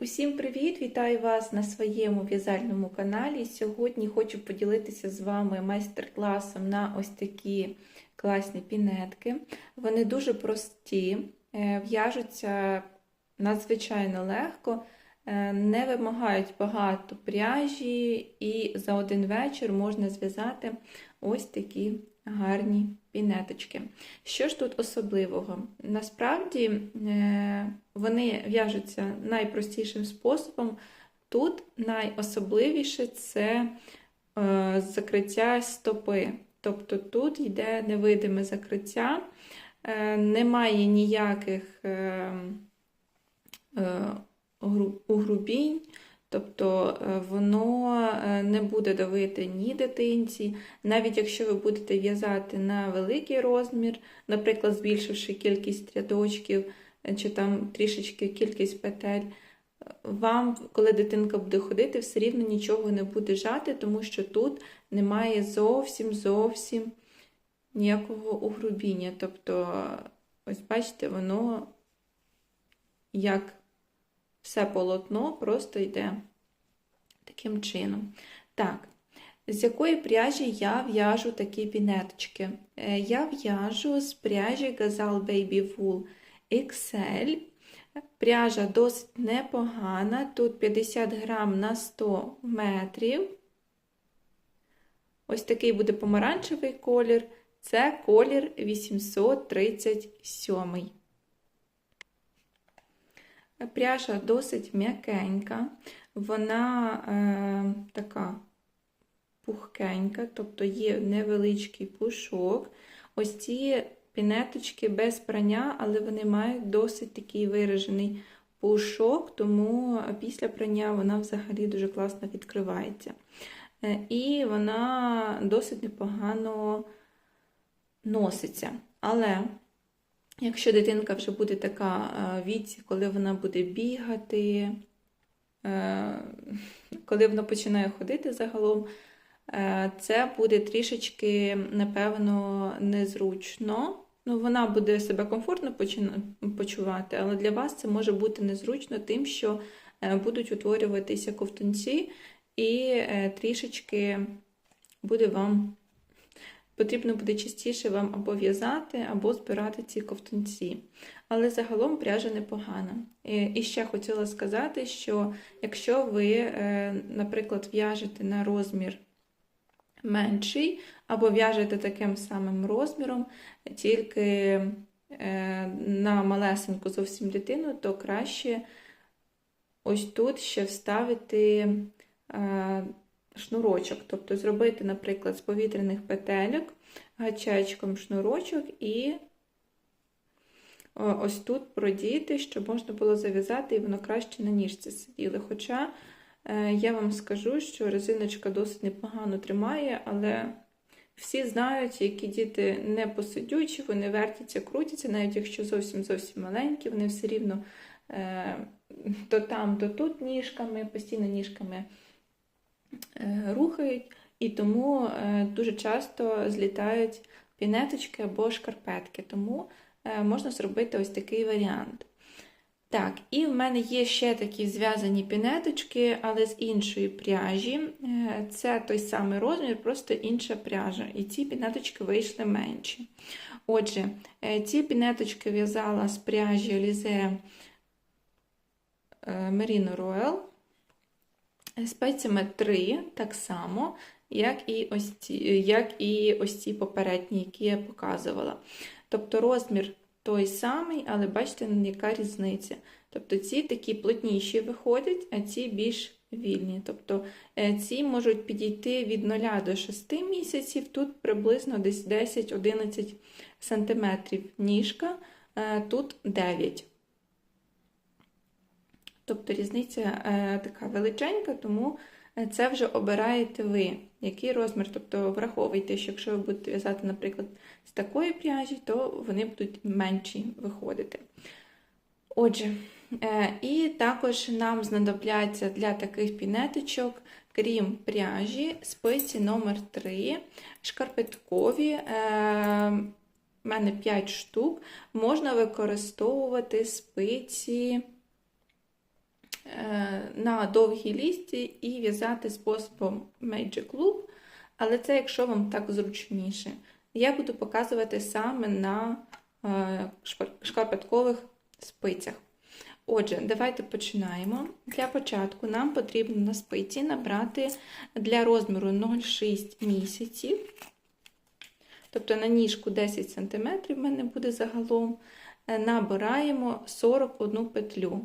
Усім привіт! Вітаю вас на своєму в'язальному каналі. Сьогодні хочу поділитися з вами майстер-класом на ось такі класні пінетки. Вони дуже прості, е, в'яжуться надзвичайно легко, е, не вимагають багато пряжі, і за один вечір можна зв'язати ось такі гарні пінеточки. Що ж тут особливого? Насправді е, вони в'яжуться найпростішим способом. Тут найособливіше це е, закриття стопи. Тобто тут йде невидиме закриття, е, немає ніяких угрубінь, Тобто воно не буде давити ні дитинці, навіть якщо ви будете в'язати на великий розмір, наприклад, збільшивши кількість рядочків чи там трішечки кількість петель, вам, коли дитинка буде ходити, все рівно нічого не буде жати, тому що тут немає зовсім зовсім ніякого угрубіння. Тобто, ось бачите, воно як все полотно просто йде таким чином. Так, з якої пряжі я в'яжу такі пінеточки? Е, я в'яжу з пряжі Gazal Baby Wool XL. Пряжа досить непогана, тут 50 грам на 100 метрів. Ось такий буде помаранчевий колір. Це колір 837. Пряжа досить м'якенька, вона е, така пухкенька, тобто є невеличкий пушок. Ось ці пінеточки без прання, але вони мають досить такий виражений пушок, тому після прання вона взагалі дуже класно відкривається. Е, і вона досить непогано носиться. Але Якщо дитинка вже буде така е, віці, коли вона буде бігати, е, коли вона починає ходити загалом, е, це буде трішечки, напевно, незручно. Ну, Вона буде себе комфортно почувати, але для вас це може бути незручно тим, що будуть утворюватися ковтунці, і трішечки буде вам Потрібно буде частіше вам або в'язати, або збирати ці ковтунці. Але загалом пряжа непогана. І ще хотіла сказати, що якщо ви, е, наприклад, в'яжете на розмір менший, або в'яжете таким самим розміром, тільки е, на малесеньку зовсім дитину, то краще ось тут ще вставити е, шнурочок. Тобто зробити, наприклад, з повітряних петельок гачечком шнурочок і ось тут продіти, щоб можна було зав'язати, і воно краще на ніжці сиділо. Хоча е, я вам скажу, що резиночка досить непогано тримає, але всі знають, які діти не посидючі, вони вертяться, крутяться, навіть якщо зовсім зовсім маленькі, вони все рівно е, то там, то тут ніжками, постійно ніжками. Е, рухають, і тому е, дуже часто злітають пінеточки або шкарпетки, тому е, можна зробити ось такий варіант. Так, і в мене є ще такі зв'язані пінеточки, але з іншої пряжі. Це той самий розмір, просто інша пряжа. І ці пінеточки вийшли менші. Отже, ці пінеточки в'язала з пряжі Alize Merino Royal спеціями 3, так само, як і ось ці, як і ось ці попередні, які я показувала. Тобто розмір той самий, але бачите, яка різниця. Тобто ці такі плотніші виходять, а ці більш вільні. Тобто е, ці можуть підійти від 0 до 6 місяців, тут приблизно десь 10-11 см ніжка, е, тут 9 Тобто різниця е, така величенька, тому е, це вже обираєте ви, який розмір. Тобто враховуйте, що якщо ви будете в'язати, наприклад, з такої пряжі, то вони будуть менші виходити. Отже, е, і також нам знадобляться для таких пінеточок, крім пряжі, спиці номер 3 шкарпеткові. У мене 5 штук, можна використовувати спиці на довгій лісті і в'язати способом Magic Loop, але це якщо вам так зручніше. Я буду показувати саме на е, шкарпеткових спицях. Отже, давайте починаємо. Для початку нам потрібно на спиці набрати для розміру 0,6 місяців. Тобто на ніжку 10 см в мене буде загалом. Е, Набираємо 41 петлю.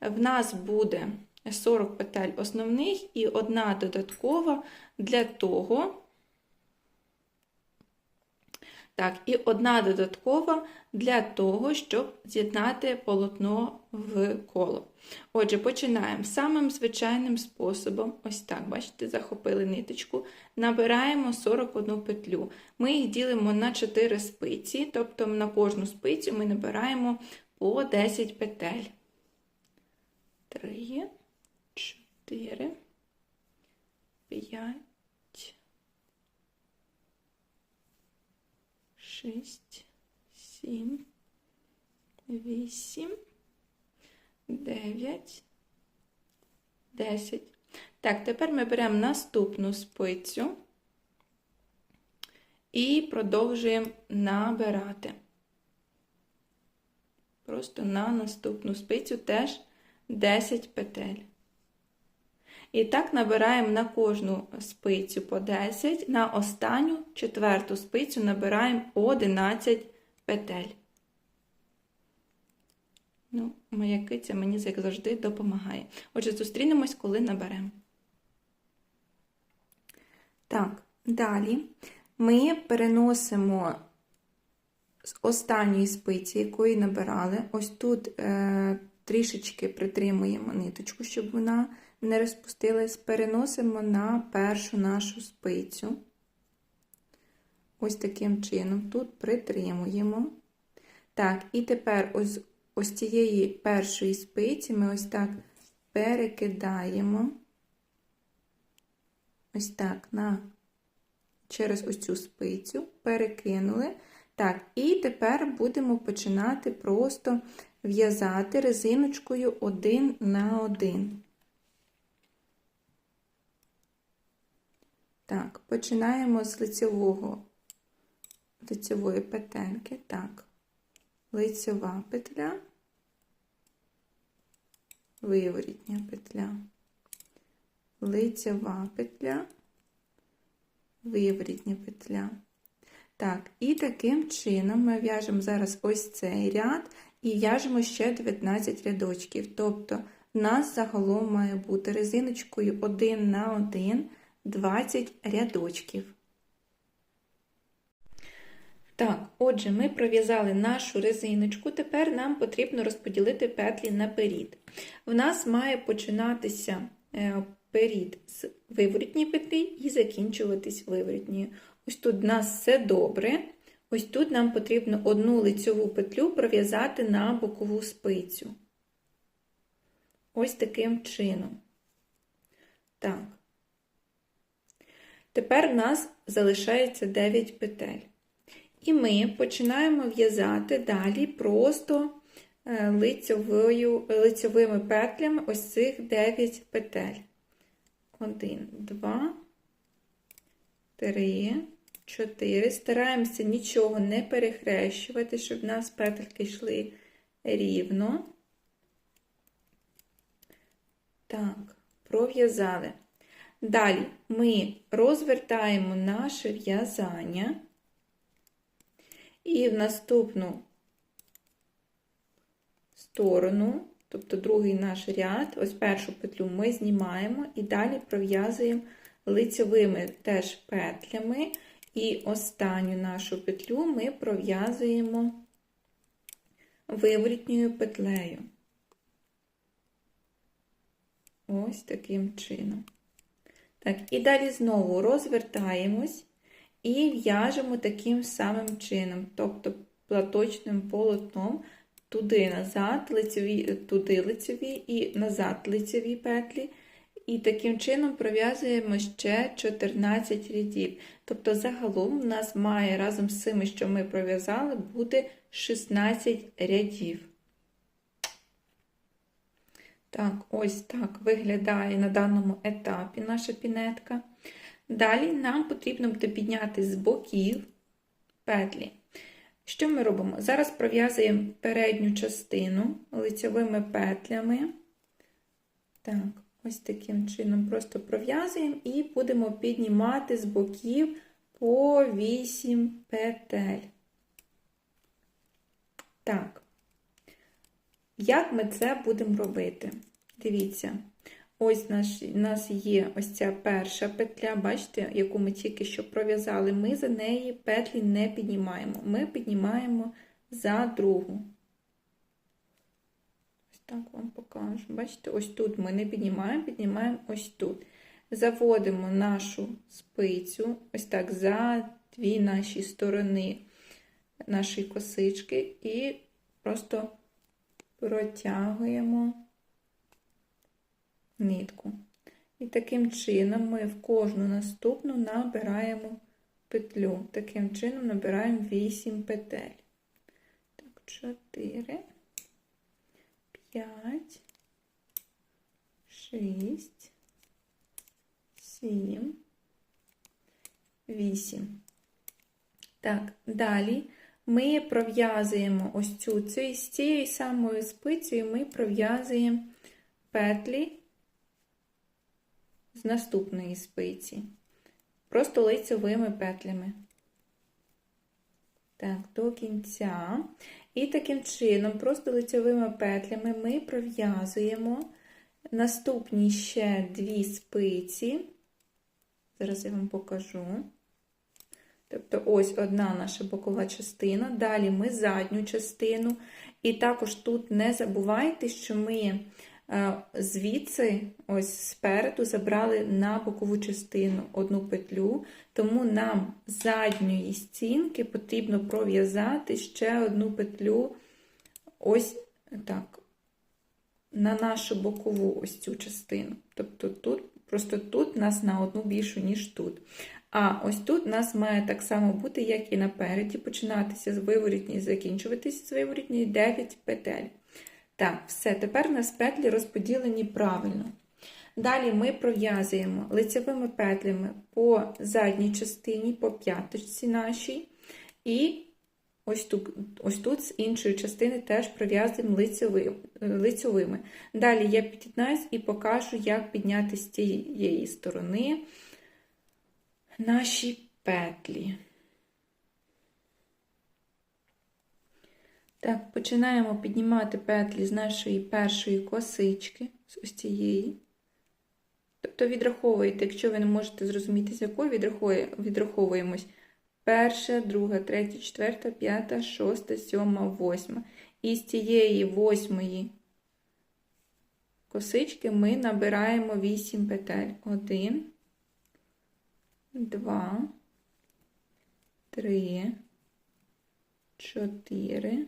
В нас буде 40 петель основних і одна додаткова для того. Так, і одна додаткова для того, щоб з'єднати полотно в коло. Отже, починаємо самим звичайним способом. Ось так, бачите, захопили ниточку, набираємо 41 петлю. Ми їх ділимо на 4 спиці, тобто на кожну спицю ми набираємо по 10 петель. 3, 4, 5, 6, 7, 8, 9, 10. Так, тепер ми беремо наступну спицю і продовжуємо набирати. Просто на наступну спицю теж 10 петель. І так набираємо на кожну спицю по 10, на останню четверту спицю набираємо 11 петель. Ну, моя киця мені, як завжди, допомагає. Отже, зустрінемось, коли наберемо. Так, далі ми переносимо з останньої спиці, якої набирали, ось тут е, трішечки притримуємо ниточку, щоб вона не розпустилась, переносимо на першу нашу спицю. Ось таким чином, тут притримуємо. Так, і тепер ось, ось цієї першої спиці ми ось так перекидаємо. Ось так, на, через ось цю спицю, перекинули. Так, і тепер будемо починати просто в'язати резиночкою один на один. Так, починаємо з лицевого, лицевої петельки. Так, лицева петля, виворітня петля, лицева петля, виворітня петля. Так, і таким чином ми в'яжемо зараз ось цей ряд і в'яжемо ще 19 рядочків. Тобто, в нас загалом має бути резиночкою 1 на 1 20 рядочків. Так, отже, ми пров'язали нашу резиночку, тепер нам потрібно розподілити петлі наперед. В нас має починатися е, перід з виворітньої петлі і закінчуватись виворітньою. Ось тут в нас все добре. Ось тут нам потрібно одну лицьову петлю пров'язати на бокову спицю. Ось таким чином. Так. Тепер нас залишається 9 петель. І ми починаємо в'язати далі просто лицьовою, лицьовими петлями ось цих 9 петель. 1, 2, 3, 4. Стараємося нічого не перехрещувати, щоб в нас петельки йшли рівно. Так, пров'язали. Далі ми розвертаємо наше в'язання і в наступну сторону, тобто другий наш ряд, ось першу петлю ми знімаємо і далі пров'язуємо лицевими теж петлями, і останню нашу петлю ми пров'язуємо виворітньою петлею. Ось таким чином. Так, і далі знову розвертаємось і в'яжемо таким самим чином, тобто платочним полотном туди назад, лицеві, туди лицеві і назад лицеві петлі. І таким чином пров'язуємо ще 14 рядів. Тобто, загалом у нас має разом з цими, що ми пров'язали, буде 16 рядів. Так, ось так виглядає на даному етапі наша пінетка. Далі нам потрібно буде підняти з боків петлі. Що ми робимо? Зараз пров'язуємо передню частину лицьовими петлями. Так, ось таким чином просто пров'язуємо і будемо піднімати з боків по 8 петель. Так, як ми це будемо робити? Дивіться, ось наш, у нас є ось ця перша петля, бачите, яку ми тільки що пров'язали. Ми за неї петлі не піднімаємо. Ми піднімаємо за другу. Ось так вам покажу. Бачите, ось тут ми не піднімаємо, піднімаємо ось тут. Заводимо нашу спицю, ось так, за дві наші сторони нашої косички і просто протягуємо нитку. І таким чином ми в кожну наступну набираємо петлю. Таким чином набираємо 8 петель. Так, 4, 5, 6, 7, 8. Так, далі ми пров'язуємо ось цю, цю з цією самою спицею ми пров'язуємо петлі з наступної спиці. Просто лицевими петлями. Так, до кінця. І таким чином, просто лицевими петлями ми пров'язуємо наступні ще дві спиці. Зараз я вам покажу. Тобто, ось одна наша бокова частина. Далі ми задню частину. І також тут не забувайте, що ми звідси, ось спереду, забрали на бокову частину одну петлю, тому нам задньої стінки потрібно пров'язати ще одну петлю ось так, на нашу бокову ось цю частину. Тобто тут, просто тут нас на одну більшу, ніж тут. А ось тут у нас має так само бути, як і напереді, починатися з виворітні, закінчуватися з виворітні 9 петель. Так, все, тепер у нас петлі розподілені правильно. Далі ми пров'язуємо лицевими петлями по задній частині, по п'яточці нашій. І ось тут ось тут з іншої частини теж пров'язуємо лицевими. Далі я під'єднаюсь і покажу, як підняти з цієї сторони наші петлі. Так, починаємо піднімати петлі з нашої першої косички, з ось цієї. Тобто відраховуєте, якщо ви не можете зрозуміти, з якої відраховуємось. Перша, друга, третя, четверта, п'ята, шоста, сьома, восьма. І з цієї восьмої косички ми набираємо 8 петель. Один, два, три, чотири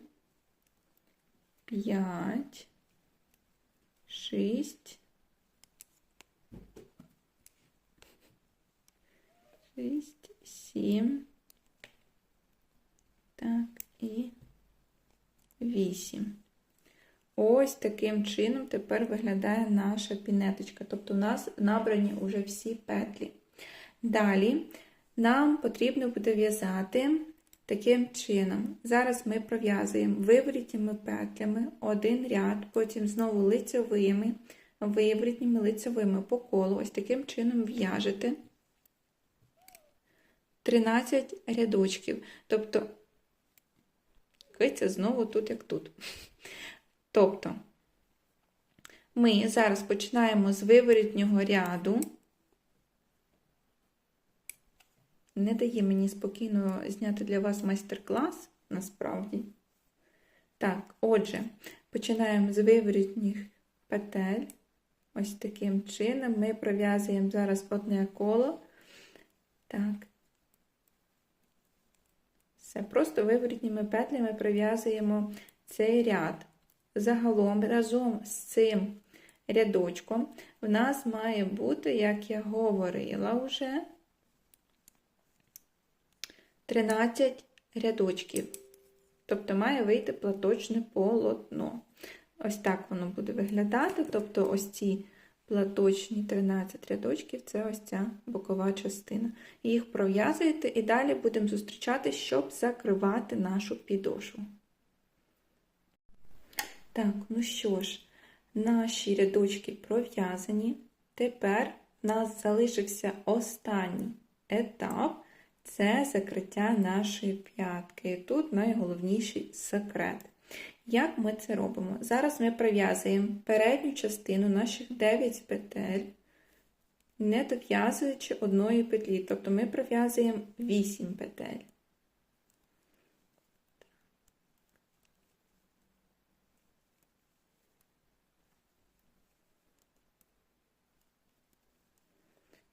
п'ять, шість, шість, сім, так, і вісім. Ось таким чином тепер виглядає наша пінеточка. Тобто у нас набрані вже всі петлі. Далі нам потрібно буде в'язати Таким чином, зараз ми пров'язуємо виворітніми петлями один ряд, потім знову лицьовими, виворітніми лицьовими по колу. Ось таким чином в'яжете 13 рядочків. Тобто, це знову тут, як тут. Тобто, ми зараз починаємо з виворітнього ряду. Не дає мені спокійно зняти для вас майстер-клас, насправді. Так, отже, починаємо з виворітніх петель. Ось таким чином ми пров'язуємо зараз одне коло. Так. Все, просто виворітніми петлями пров'язуємо цей ряд. Загалом, разом з цим рядочком, в нас має бути, як я говорила вже, 13 рядочків. Тобто має вийти платочне полотно. Ось так воно буде виглядати. Тобто ось ці платочні 13 рядочків це ось ця бокова частина. Їх пров'язуєте і далі будемо зустрічати, щоб закривати нашу підошву. Так, ну що ж, наші рядочки пров'язані. Тепер в нас залишився останній етап це закриття нашої п'ятки. І тут найголовніший секрет. Як ми це робимо? Зараз ми пров'язуємо передню частину наших 9 петель, не дов'язуючи одної петлі. Тобто ми пров'язуємо 8 петель.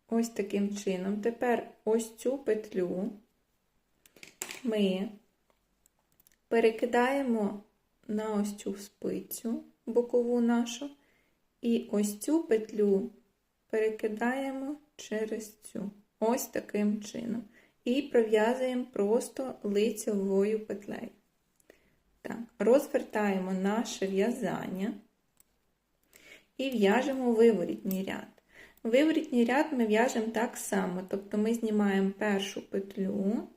Ось таким чином. Тепер ось цю петлю ми перекидаємо на ось цю спицю бокову нашу, і ось цю петлю перекидаємо через цю. Ось таким чином. І пров'язуємо просто лицевою петлею. Так, розвертаємо наше в'язання і в'яжемо виворітній ряд. Виворітній ряд ми в'яжемо так само, тобто ми знімаємо першу петлю,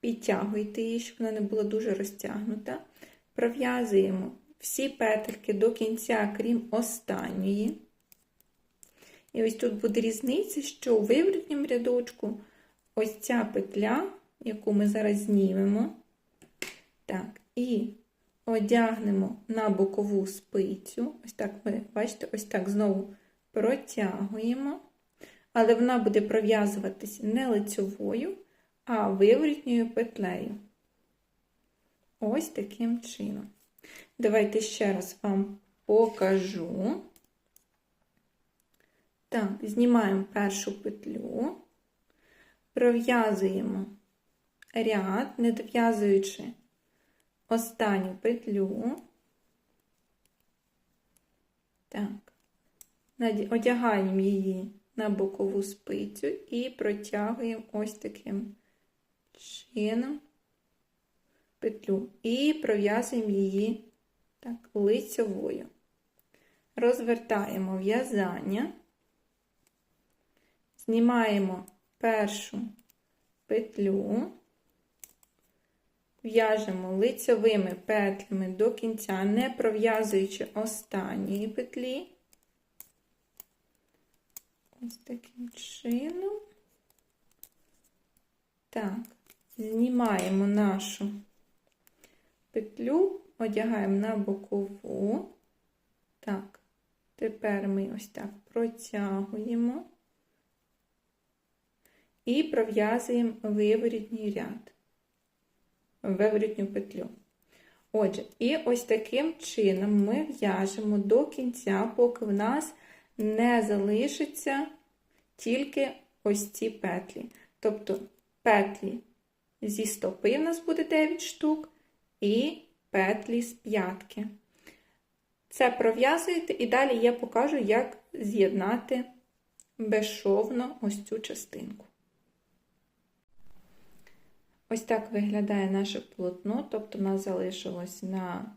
підтягуйте її, щоб вона не була дуже розтягнута. Пров'язуємо всі петельки до кінця, крім останньої. І ось тут буде різниця, що у виворітньому рядочку ось ця петля, яку ми зараз знімемо, так, і одягнемо на бокову спицю. Ось так ми, бачите, ось так знову протягуємо, але вона буде пров'язуватись не лицьовою, а виворітньою петлею. Ось таким чином. Давайте ще раз вам покажу. Так, знімаємо першу петлю, пров'язуємо ряд, не дов'язуючи останню петлю. Так, одягаємо її на бокову спицю і протягуємо ось таким чином петлю і пров'язуємо її так, лицьовою. Розвертаємо в'язання, знімаємо першу петлю, в'яжемо лицьовими петлями до кінця, не пров'язуючи останньої петлі. Ось таким чином. Так, знімаємо нашу петлю, одягаємо на бокову. Так, тепер ми ось так протягуємо і пров'язуємо виворітній ряд, виворітню петлю. Отже, і ось таким чином ми в'яжемо до кінця, поки в нас не залишиться тільки ось ці петлі. Тобто петлі зі стопи в нас буде 9 штук, і петлі з п'ятки. Це пров'язуєте, і далі я покажу, як з'єднати безшовно ось цю частинку. Ось так виглядає наше полотно, тобто у нас залишилось на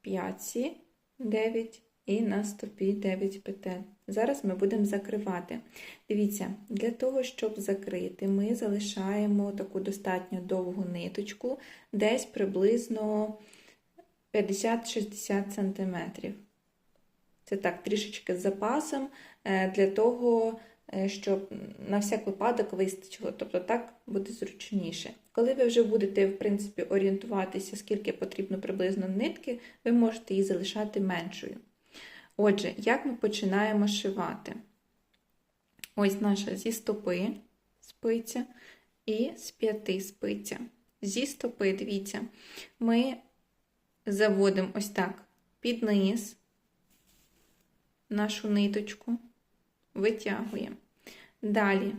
п'ятці 9 і на стопі 9 петель. Зараз ми будемо закривати. Дивіться, для того, щоб закрити, ми залишаємо таку достатньо довгу ниточку, десь приблизно 50-60 см. Це так, трішечки з запасом е, для того, е, щоб на всяк випадок вистачило. Тобто так буде зручніше. Коли ви вже будете, в принципі, орієнтуватися, скільки потрібно приблизно нитки, ви можете її залишати меншою. Отже, як ми починаємо шивати? Ось наша зі стопи спиця і з п'яти спиця. Зі стопи, дивіться, ми заводимо ось так під низ нашу ниточку, витягуємо. Далі,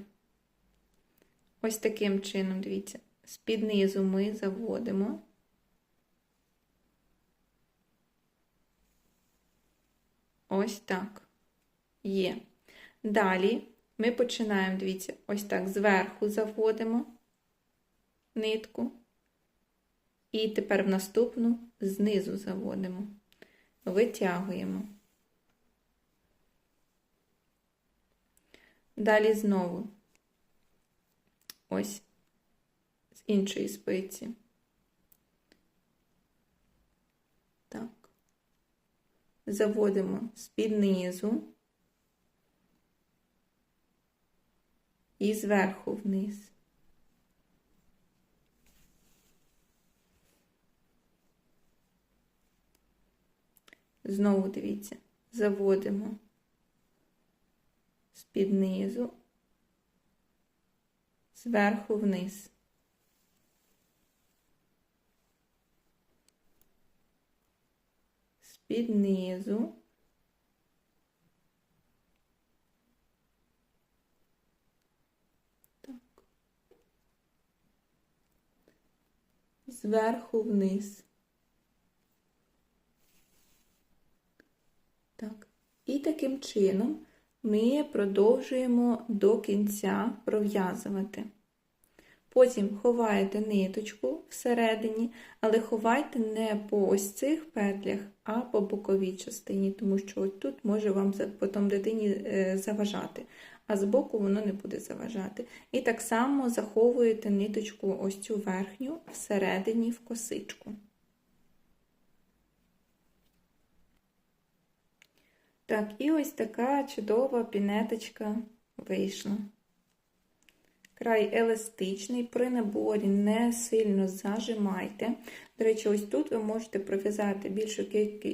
ось таким чином, дивіться, з-під низу ми заводимо. Ось так. Є. Далі ми починаємо, дивіться, ось так зверху заводимо нитку. І тепер в наступну знизу заводимо. витягуємо. Далі знову ось з іншої спиці. Так. Заводимо з-під низу і зверху вниз. Знову дивіться, заводимо з-під низу, зверху вниз. З-під низу. Так. Зверху вниз. Так. І таким чином ми продовжуємо до кінця пров'язувати. Потім ховаєте ниточку всередині, але ховайте не по ось цих петлях, а по боковій частині, тому що от тут може вам потім дитині е, заважати, а збоку воно не буде заважати. І так само заховуєте ниточку ось цю верхню всередині в косичку. Так, і ось така чудова пінеточка вийшла. Край еластичний, при наборі не сильно зажимайте. До речі, ось тут ви можете пров'язати більшу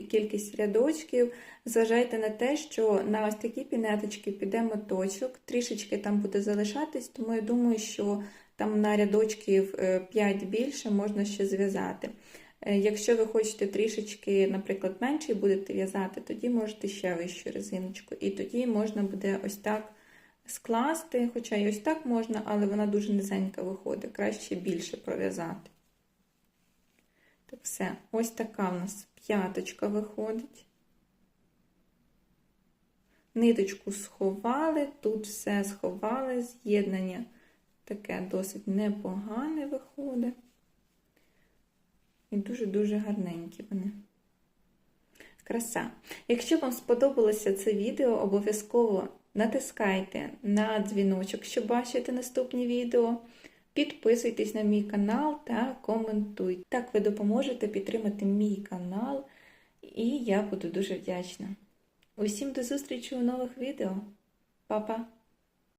кількість рядочків. Зважайте на те, що на ось такі пінеточки піде моточок, трішечки там буде залишатись, тому я думаю, що там на рядочків 5 е, більше можна ще зв'язати. Е, якщо ви хочете трішечки, наприклад, менший будете в'язати, тоді можете ще вищу резиночку. І тоді можна буде ось так скласти, хоча і ось так можна, але вона дуже низенька виходить, краще більше пров'язати. Так, все, ось така в нас п'яточка виходить. Ниточку сховали, тут все сховали, з'єднання таке досить непогане виходить. І дуже-дуже гарненькі вони. Краса. Якщо вам сподобалося це відео, обов'язково натискайте на дзвіночок, щоб бачити наступні відео. Підписуйтесь на мій канал та коментуйте. Так ви допоможете підтримати мій канал, і я буду дуже вдячна. Усім до зустрічі у нових відео. Па-па!